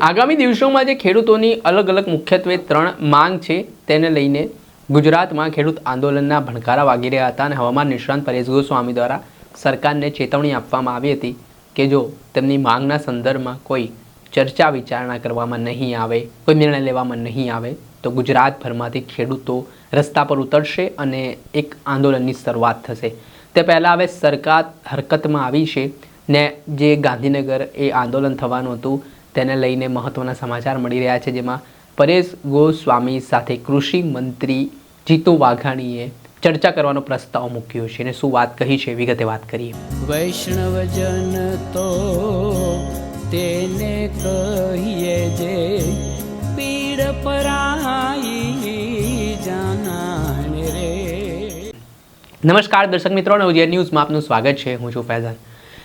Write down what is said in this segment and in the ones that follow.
આગામી દિવસોમાં જે ખેડૂતોની અલગ અલગ મુખ્યત્વે ત્રણ માંગ છે, તેને લઈને ગુજરાતમાં ખેડૂત આંદોલનના ભણકારા વાગી રહ્યા હતા અને હવામાન નિષ્ણાંત પરેશ ગોસ્વામી દ્વારા સરકારને ચેતવણી આપવામાં આવી હતી કે જો તેમની માંગના સંદર્ભમાં કોઈ ચર્ચા વિચારણા કરવામાં નહીં આવે, કોઈ નિર્ણય લેવામાં નહીં આવે, તો ગુજરાતભરમાંથી ખેડૂતો રસ્તા પર ઉતરશે અને એક આંદોલનની શરૂઆત થશે. તે પહેલાં હવે સરકાર હરકતમાં આવી છે ને જે ગાંધીનગર એ આંદોલન થવાનું હતું તેને લઈને મહત્ત્વના સમાચાર મળી રહ્યા છે જેમાં પરેશ ગોસ્વામી સાથે કૃષિ મંત્રી જીતુ વાઘાણીએ ચર્ચા કરવાનો પ્રસ્તાવ મૂક્યો છે. અને શું વાત કહી છે? વિગતે વાત કરીએ. વૈષ્ણવજન તો તેને કહીએ જે પીડ પરાઈ જાણે રે. નમસ્કાર દર્શક મિત્રો નવજીવન ન્યૂઝમાં આપનું સ્વાગત છે. હું છું ફૈઝાન.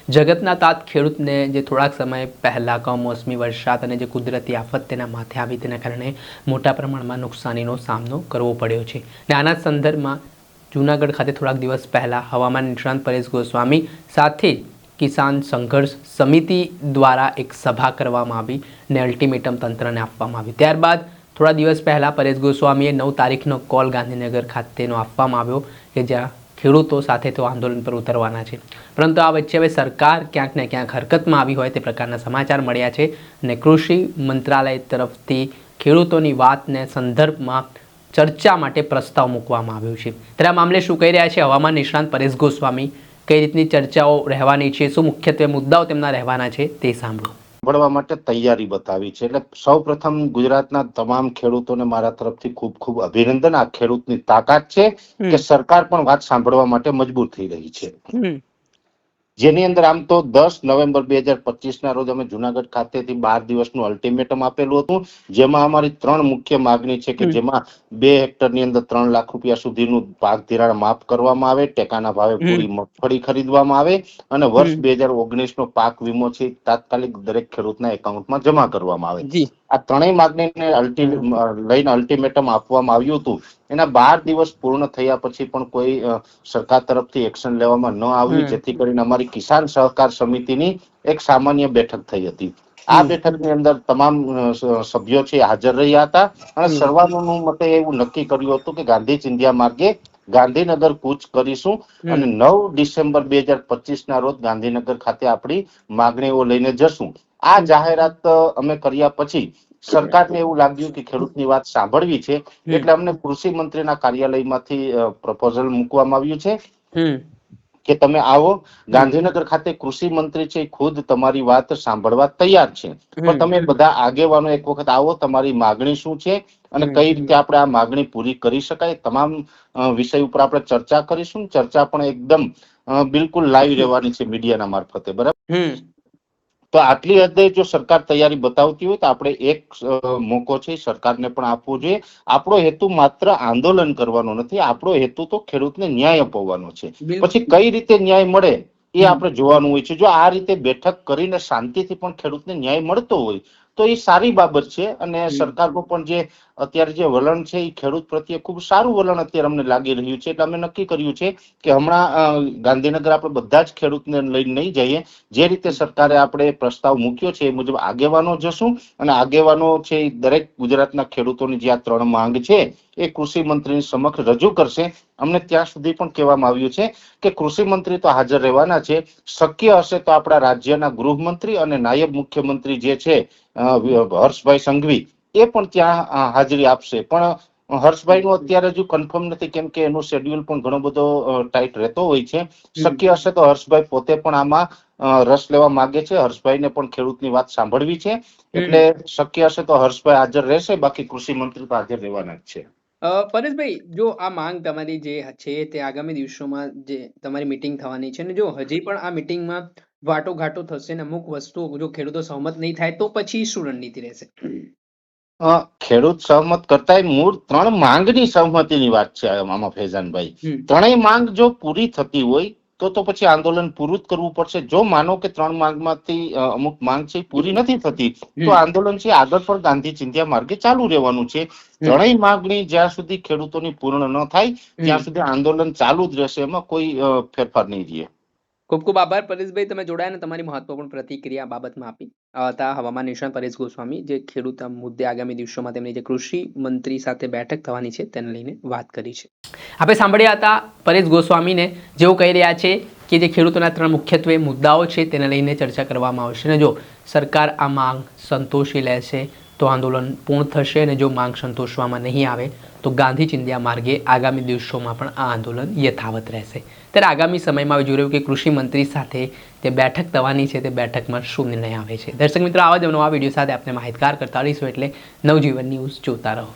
જગતના તાત ખેડૂતને જે થોડાક સમય પહેલાં કમોસમી વરસાદ અને જે કુદરતી આફત તેના માથે આવી તેના કારણે મોટા પ્રમાણમાં નુકસાનીનો સામનો કરવો પડ્યો છે. અને આના સંદર્ભમાં જૂનાગઢ ખાતે થોડાક દિવસ પહેલાં હવામાન નિષ્ણાંત પરેશ ગોસ્વામી સાથે જ કિસાન સંઘર્ષ સમિતિ દ્વારા એક સભા કરવામાં આવી ને અલ્ટિમેટમ તંત્રને આપવામાં આવી. ત્યારબાદ થોડા દિવસ પહેલાં પરેશ ગોસ્વામીએ નવ તારીખનો કોલ ગાંધીનગર ખાતેનો આપવામાં આવ્યો કે જ્યાં ખેડૂતો સાથે તો આંદોલન પર ઉતરવાના છે. પરંતુ આ વચ્ચે હવે સરકાર ક્યાંક ને ક્યાંક હરકતમાં આવી હોય તે પ્રકારના સમાચાર મળ્યા છે અને કૃષિ મંત્રાલય તરફથી ખેડૂતોની વાતને સંદર્ભમાં ચર્ચા માટે પ્રસ્તાવ મૂકવામાં આવ્યો છે. ત્યારે આ મામલે શું કહી રહ્યા છે? હવામાન નિષ્ણાંત પરેશ ગોસ્વામી, કઈ રીતની ચર્ચાઓ રહેવાની છે? શું મુખ્યત્વે મુદ્દાઓ તેમના રહેવાના છે? તે સાંભળો. સાંભળવા માટે તૈયારી બતાવી છે. એટલે સૌ પ્રથમ ગુજરાતના તમામ ખેડૂતોને મારા તરફથી ખૂબ ખૂબ અભિનંદન. આ ખેડૂતની તાકાત છે કે સરકાર પણ વાત સાંભળવા માટે મજબૂર થઈ રહી છે. જેની અંદર આમ તો દસ નવેમ્બર બે હજાર પચીસ ના રોજ અમે જુનાગઢ ખાતેથી બાર દિવસનું અલ્ટિમેટમ આપેલું હતું. જેમાં અમારી ત્રણ મુખ્ય માગણી છે કે જેમાં બે હેક્ટરની અંદર ત્રણ લાખ રૂપિયા સુધીનું પાક ધિરાણ માફ કરવામાં આવે ટેકાના ભાવે પૂરી મગફળી ખરીદવામાં આવે અને વર્ષ બે હજાર ઓગણીસ નો પાક વીમો છે તાત્કાલિક દરેક ખેડૂતના એકાઉન્ટમાં જમા કરવામાં આવે. આ ત્રણેય માગણીને અલ્ટી લઈને અલ્ટિમેટમ આપવામાં આવ્યું હતું. એના બાર દિવસ પૂર્ણ થયા પછી પણ કોઈ સરકાર તરફથી એક્શન લેવામાં ન આવ્યું જેથી કરીને અમારી કિસાન સહકાર સમિતિની એક સામાન્ય બેઠક થઈ હતી. આ બેઠકની અંદર તમામ સભ્યો છે હાજર રહ્યા હતા અને. સર્વાનુનું મતે એવું નક્કી કર્યું હતું કે ગાંધી ચિંધ્યા માર્ગે ગાંધીનગર કૂચ કરીશું અને નવ ડિસેમ્બર બે હજાર પચીસ ના રોજ ગાંધીનગર ખાતે આપણી માગણીઓ લઈને જશું. આ જાહેરાત અમે કર્યા પછી સરકારને એવું લાગ્યું કે ખેડૂતની વાત સાંભળવી છે એટલે અમને કૃષિ મંત્રીના કાર્યાલયમાંથી પ્રપોઝલ મૂકવામાં આવ્યું છે. કે તમે આવો ગાંધીનગર ખાતે કૃષિ મંત્રી છે ખુદ તમારી વાત સાંભળવા તૈયાર છે. પણ તમે બધા આગેવાનો એક વખત આવો તમારી માગણી શું છે અને કઈ રીતે આપણે આ માગણી પૂરી કરી શકાય તમામ વિષય ઉપર આપણે ચર્ચા કરીશું. ચર્ચા પણ એકદમ બિલકુલ લાઈવ રહેવાની છે મીડિયાના મારફતે બરાબર? તો આટલી હદે જો સરકાર તૈયારી બતાવતી હોય તો આપણે એક મોકો છે સરકારને પણ આપવો જોઈએ. આપણો હેતુ માત્ર આંદોલન કરવાનો નથી આપણો હેતુ તો ખેડૂતને ન્યાય અપાવવાનો છે. પછી કઈ રીતે ન્યાય મળે એ આપણે જોવાનું હોય છે. જો આ રીતે બેઠક કરીને શાંતિથી પણ ખેડૂતને ન્યાય મળતો હોય તો એ સારી બાબત છે અને. સરકારનું પણ જે અત્યારે જે વલણ છે એ ખેડૂત પ્રત્યે ખૂબ સારું વલણ અત્યારે અમને લાગી રહ્યું છે. એટલે અમે નક્કી કર્યું છે કે હમણાં ગાંધીનગર આપણે બધા જ ખેડૂતને લઈને નહીં જઈએ. જે રીતે સરકારે આપણે પ્રસ્તાવ મૂક્યો છે એ મુજબ આગેવાનો જશું અને આગેવાનો છે એ દરેક ગુજરાતના ખેડૂતોની જે આ ત્રણ માંગ છે એ કૃષિ મંત્રીની સમક્ષ રજૂ કરશે. અમને ત્યાં સુધી પણ કહેવામાં આવ્યું છે કે કૃષિ મંત્રી તો હાજર રહેવાના છે. શક્ય હશે તો આપણા રાજ્યના ગૃહમંત્રી અને નાયબ મુખ્યમંત્રી જે છે હર્ષભાઈ સંઘવી એ પણ ત્યાં હાજરી આપશે. પણ હર્ષભાઈ નું અત્યારે હજુ કન્ફર્મ નથી કેમ કે એનું શેડ્યુલ પણ ઘણો બધો ટાઈટ રહેતો હોય છે. શક્ય હશે તો હર્ષભાઈ પોતે પણ આમાં રસ લેવા માંગે છે. હર્ષભાઈને પણ ખેડૂતની વાત સાંભળવી છે. એટલે શક્ય હશે તો હર્ષભાઈ હાજર રહેશે. બાકી કૃષિ મંત્રી તો હાજર રહેવાના જ છે. પરેશભાઈ જો આ માંગ તમારી જે છે તે આગામી દિવસોમાં જે તમારી મીટિંગ થવાની છે ને જો હજી પણ આ મીટિંગમાં વાટોઘાટો થશે ને અમુક વસ્તુઓ જો ખેડૂતો સહમત નહીં થાય તો પછી શું રણનીતિ રહેશે? ખેડૂત સહમત કરતા મૂળ ત્રણ માંગની સહમતિની વાત છે આમાં ફેઝાનભાઈ. ત્રણેય માંગ જો પૂરી થતી હોય તો તો પછી આંદોલન પૂરું જ કરવું પડશે. જો માનો કે ત્રણ માંગમાંથી અમુક માંગ છે પૂરી નથી થતી તો આંદોલન છે આગળ પણ ગાંધી ચિંધ્યા માર્ગે ચાલુ રહેવાનું છે. ત્રણેય માંગણી જ્યાં સુધી ખેડૂતોની પૂર્ણ ન થાય ત્યાં સુધી આંદોલન ચાલુ જ રહેશે એમાં કોઈ ફેરફાર નહીં રહે. ખૂબ ખૂબ આભાર. પરેશભાઈ, તમે જોડાયા અને તમારી મહત્વપૂર્ણ પ્રતિક્રિયા બાબતમાં આપી. હતા હવામાન નિષ્ણાત પરેશ ગોસ્વામી, જે ખેડૂત મુદ્દે આગામી દિવસોમાં તેમની જે કૃષિ મંત્રી સાથે બેઠક થવાની છે, તેને લઈને વાત કરી છે. આપણે સાંભળ્યા હતા પરેશ ગોસ્વામીને, જેઓ કહી રહ્યા છે કે જે ખેડૂતોના ત્રણ મુખ્યત્વે મુદ્દાઓ છે, તેને લઈને ચર્ચા કરવામાં આવશે. અને જો સરકાર આ માંગ સંતોષી લેશે તો આંદોલન પૂર્ણ થશે અને જો માંગ સંતોષવામાં નહીં આવે, તો ગાંધી ચિંધ્યા માર્ગે આગામી દિવસોમાં પણ આ આંદોલન યથાવત રહેશે. ત્યારે આગામી સમયમાં જોઈ રહ્યું કે કૃષિ મંત્રી સાથે જે બેઠક થવાની છે તે બેઠકમાં શું નિર્ણય આવે છે. દર્શક મિત્રો, આવા જ નવા વીડિયો સાથે આપણે માહિતગાર કરતા રહીશું એટલે નવજીવન ન્યૂઝ જોતા રહો.